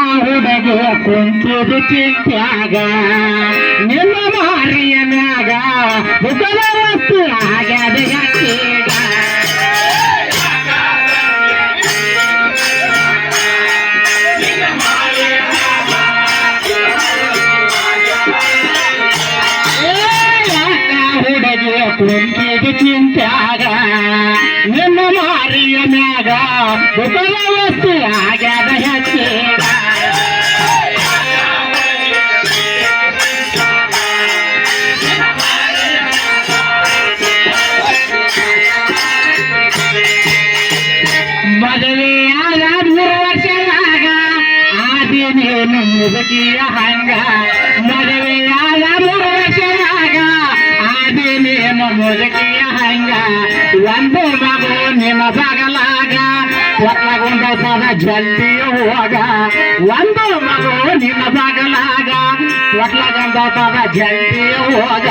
ಹುಡುಗಿ ಕುಂತಿದು ಚಿಂತ್ಯಾಗ. ನಿನ್ನ ಮಾರಿಯ ಮ್ಯಾಗ ಬುಕಲ ವಸ್ತು ಆಗ್ಯಾದ ಹುಡುಗಿ ಕುಂತಿದು ಚಿಂತ್ಯಾಗ? ನಿನ್ನ ಮಾರಿಯ ಮ್ಯಾಗ ಬುಕಲ ವಸ್ತು ಆಗ್ಯಾದ ಹೆಚ್ಚಿಗ ಮುದುಕಿಯ ಹಂಗ. ಮದುವೆಯಾದ ಮೂರು ವರ್ಷದಾಗ ಆದಿನೇನು ಮುದುಕಿಯ ಹಂಗ ಒಂದು ಮಗು ನಿನ್ನ ಬಗಲಾಗ ಒಟ್ಲಗೊಂಡ ಸದ ಜಲ್ದಿ ಹೋಗ ಒಂದು ಮಗು ನಿನ್ನ ಬಗಲಾಗ ಒಟ್ಲಗೊಂಡ ಸದ ಜಲ್ದಿ ಹೋಗ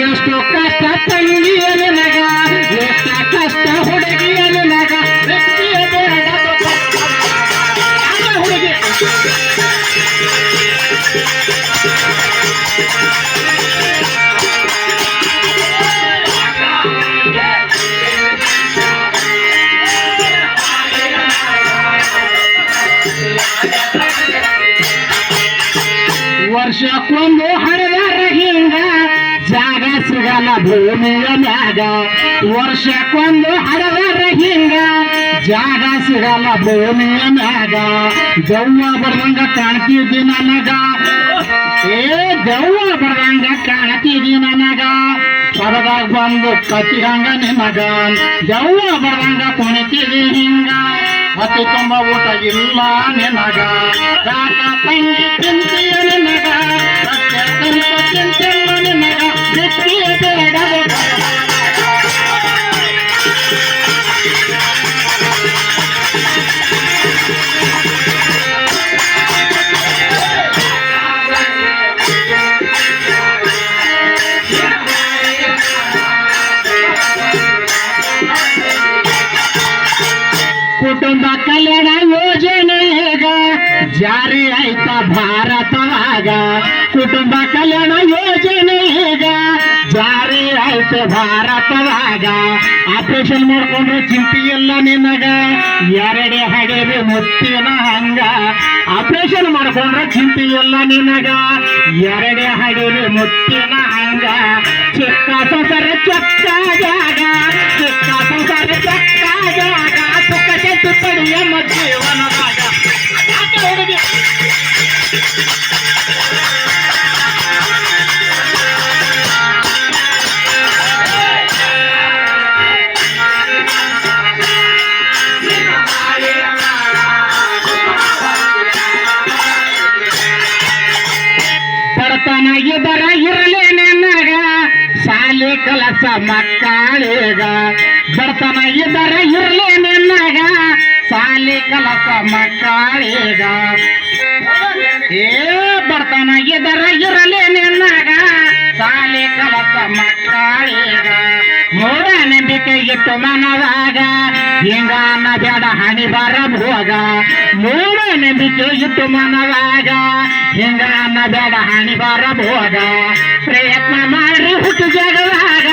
ಎಷ್ಟು ಕಷ್ಟ ತಂಗಿಯ ನಿನಗ ಎಷ್ಟು ಕಷ್ಟ ಹುಡುಗಿಯ ನಿನಗ ವರ್ಷಕ್ಕೊಂದು ಹರಿದಾರ ಹಿಂಗ ಜಾಗ ಸಿಗಲ್ಲ ಭೂಮಿಯ ಮ್ಯಾಗ. ವರ್ಷಕ್ಕೊಂದು ಹರಿದಾರ ಹಿಂಗ ಜಾಗ ಸಿಗಲ್ಲ ಭೂಮಿಯ ಮ್ಯಾಗ. ದವ್ವ ಬರ್ದಂಗ ಕಾಣ್ತಿದ್ದಿ ನನಗ. ಏ ದವ್ವ ಬರ್ದಂಗ ಕಾಣ್ತಿದ್ದಿ ನನಗ. ಪರದಾಗ ಬಂದು ಕತ್ತಿರಂಗ ನಿಮಗ. ದವ್ವ ಬರ್ದಂಗ ಕುಣಿತಿದ್ದಿ ಹಿಂಗ ಹೊತ್ತಿ ತುಂಬ ಊಟ ಇಲ್ಲ ನಿನಗ ಕಾಕ ತಂಗಿ ಚಿಂತೆಯ ನಿನಗ ಸತ್ಯ ತುಂಬ ಚಿಂತೆಲ್ಲ ನಿನಗ ಬಿಟ್ಟಿಯ ಬೇಡ ಕುಟುಂಬ ಕಲ್ಯಾಣ ಯೋಜನೆ ಈಗ ಜಾರಿ ಆಯ್ತು ಭಾರತವಾಗ. ಆಪರೇಷನ್ ಮಾಡ್ಕೊಂಡ್ರೆ ಚಿಂತೆ ಇಲ್ಲ ನಿನಗ. ಎರಡೆ ಹಡೆದು ಮುತ್ತಿನ ಹಂಗ. ಆಪರೇಷನ್ ಮಾಡ್ಕೊಂಡ್ರೆ ಚಿಂತೆ ಇಲ್ಲ ನಿನಗ. ಎರಡೆ ಹಡೆದು ಮುತ್ತಿನ ಹಂಗ. ಚಿಕ್ಕ ಸೊಸರ ಚಕ್ಕ ಜಾಗ. ಬಡತನ ಇದರ ಇರಲಿ ನಿನ್ನಗ ಸಾಲಿ ಕಲಸ ಮಕ್ಕಳಿಗ. ಬಡತನ ಇದರ ಇರಲಿ ನಿನ್ನಗ ಸಾಲಿ ಕಲಸ ಮಕ್ಕಳಿಗ. ಏ, ಬಡತನ ಇದರ ಇರಲಿ ನಿನ್ನಗ ಸಾಲಿ ಕಲಸ ಮಕ್ಕಳಿಗ. ಇಟ್ಟು ಮನದಾಗ ಹಿಂಗ ಬೇಡ ಹಣಿ ಬರ ಭೋಗ ಮೂಢ ನಂಬಿಕೆ ಇಟ್ಟು ಮನದಾಗ ಹಿಂಗ ಬೇಡ ಹಣಿ ಬರ ಭೋಗ ಪ್ರಯತ್ನ ಮಾಡಿ ಹುಟ್ಟು ಜಗವಾಗ,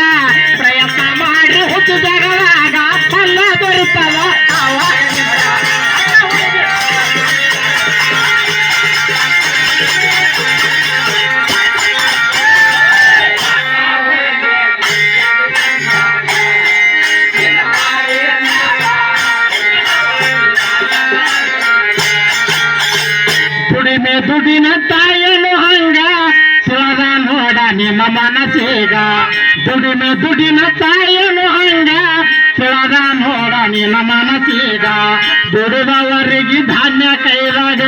ಪ್ರಯತ್ನ ಮಾಡಿ ಹುಟ್ಟು ಜಗವಾಗ, ಫಲ ದೊರೆತವ ಅವಾಗ ಮನಸ್ಸೀಗ ದುಡಿಮೆ ದುಡಿನ ತಾಯನು ಹಂಗ? ಕೆಳಗ ನೋಡ ನಿನ್ನ ಮನಸ್ಸೀಗ. ದುಡಿದವರಿಗೆ ಧಾನ್ಯ ಕೈದಾಗ,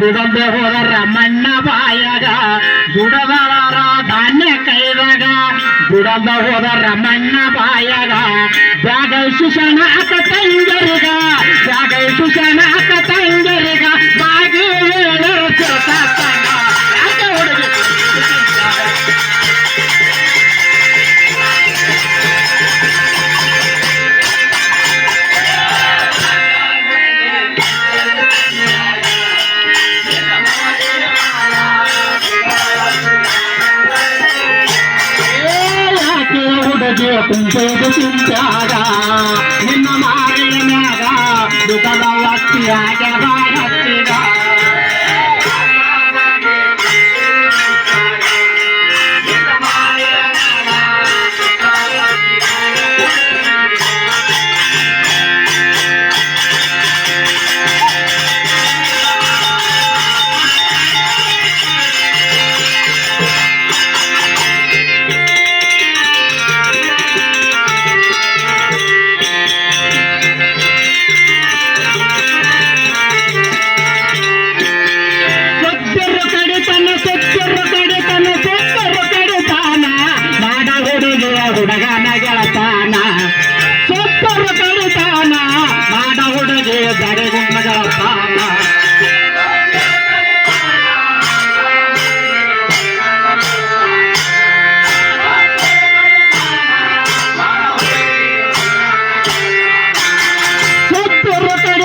ದುಡದೆ ಹೋದರ ಮಣ್ಣ ಬಾಯಾಗ. ದುಡದವರ ಧಾನ್ಯ ಕೈದಾಗ, ದುಡದ ಹೋದರ ಮಣ್ಣ ಬಾಯಾಗ. ಜಾಗ ಶಿಕ್ಷಣ ಅಕ್ಕ ತಂಗರಿಗ ಜಾಗ ಶಿಕ್ಷಣ ಹುಡುಗಿ ಕುಂತೈದು ಚಿಂತ್ಯಾಗ ನಿನ್ನ ಮಾರಿಯ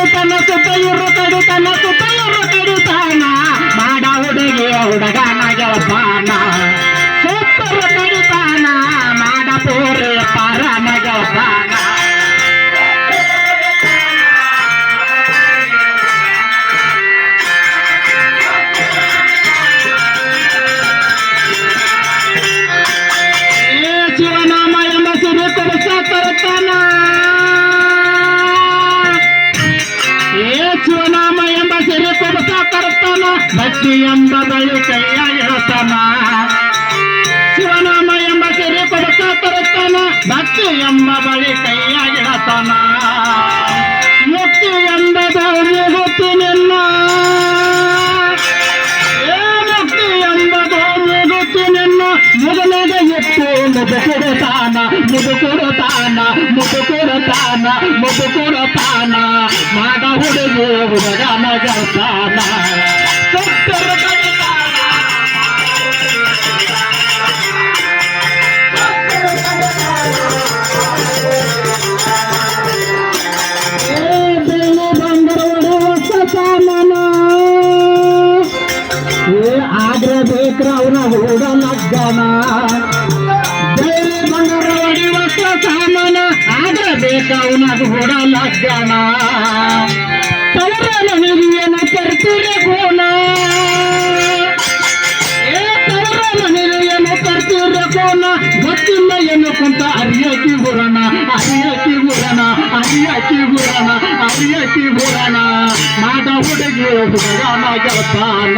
ಸುತ್ತೂರು ಕಡಿತನ ಸುತ್ತೂರು ಕಡಿತನ ಸುತ್ತೂರು ಕಡಿತಾನ ಮಾಡ ಹುಡುಗಿಯ ಹುಡುಗನ ಗೆಳಪಾನ ಸುತ್ತೂರು ಭಕ್ತಿ ಎಂಬ ಬಳಿ ಕೈಯ ಇಡತಾನ ಮುಕ್ತಿ ಎಂಬುದು ಮುಗುತ್ತು ನಿನ್ನ ಏ ಮುಕ್ತಿ ಎಂಬುದು ಮುಗುತ್ತು ನಿನ್ನ ಮುಗಲಗ ಎತ್ತು ಮುದು ಕೊಡುತ್ತಾನ ಮುದು ಕೊಡುತ್ತಾನ ಮುದು ಕೊಡುತ್ತಾನ ಮುದು ಕೊಡುತ್ತಾನ ಮಾಡ ಹುಡುಗಿ ಹುಡುಗನ ಗೆಲ್ತಾನ ಹೊಸ ಸಾಮಾನ ಆಗ್ರೆ ಬೇಕ ಅವನ ಹುಡುಗ ಲಗ್ಗನ ತವರ ನನಗೆ ಏನು ತರ್ತೀರಿ ಕೋಣ ಏ ತವರ ನನಗೆ ಏನು ತರ್ತೀರಿ ಕೋಣ ಗೊತ್ತಿಲ್ಲ ಏನು ಕುಂತ ಅರಿಯಕಿ ಬುರಣ ಅರಿಯಕಿ ಬುರಣ ಅರಿಯಕಿ ಬುರಣ ಅರಿಯಕಿ ಬುರಣ ಮಾಡ ಹುಡುಗಿ ಹುಡುಗನ ಗೆಳತಾನ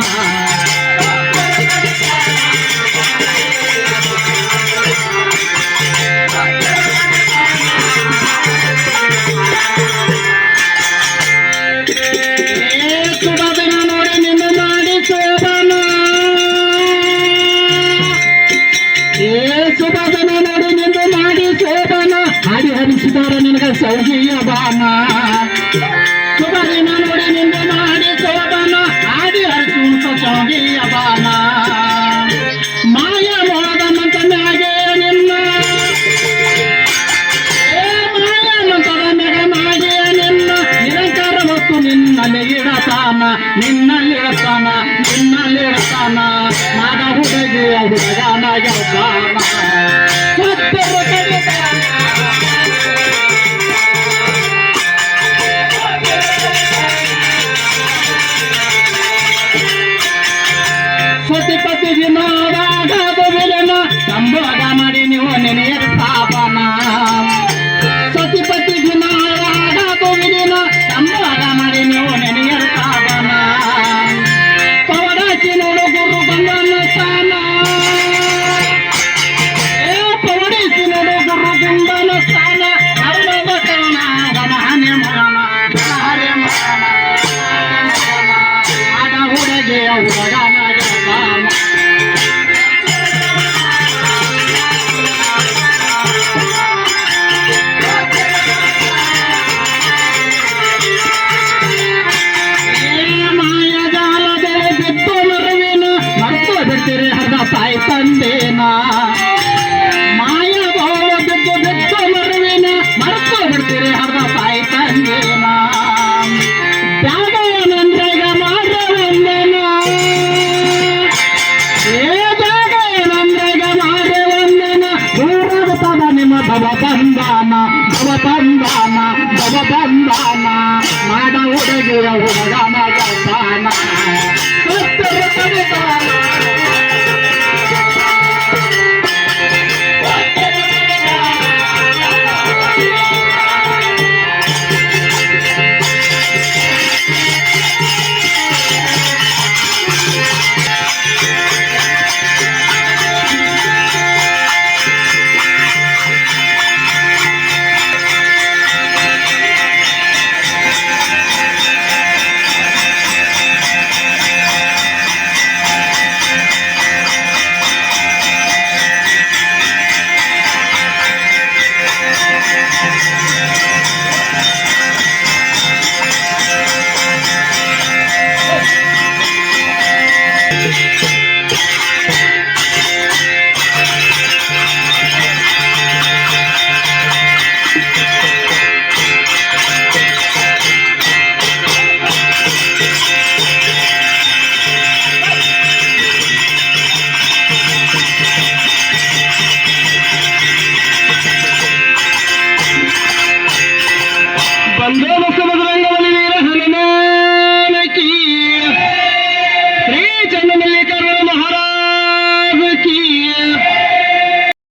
ಸುಡದನ ನೋಡಿ ನಿನ್ನ ಮಾಡಿ ಶೋಭನ. ಹಾಡಿ ಹರಿಸಿದಾರ ನಿನಗ ಸೌಜಿಯ ಬಾನ ಸುಡದಿನ ನೋಡಿ ನಿಂದು ಮಾಡಿ ಶೋಭನ. ಹಾಡಿ ಹರಿಸುವಂತ ಸೌಜಿಯ ಬಾನ ಮಾಯ ಮೋದನಂತ ಮ್ಯಾಗೆ ನಿನ್ನ. ಏ ಮಾಯನಂತದ ಮೆಗ ಮಾಡಿ ನಿನ್ನ. ನಿರಂತರ ಹೊತ್ತು ನಿನ್ನಲ್ಲಿ ಇಡತಾನ. ನಿನ್ನಲ್ಲಿ ಇಡತಾನ. ನಿನ್ನಲ್ಲಿ ಇಡತಾನ. ಮಾಡ ಹುಡುಗಿ ಹುಡುಗನ ಗೆಳತಾನ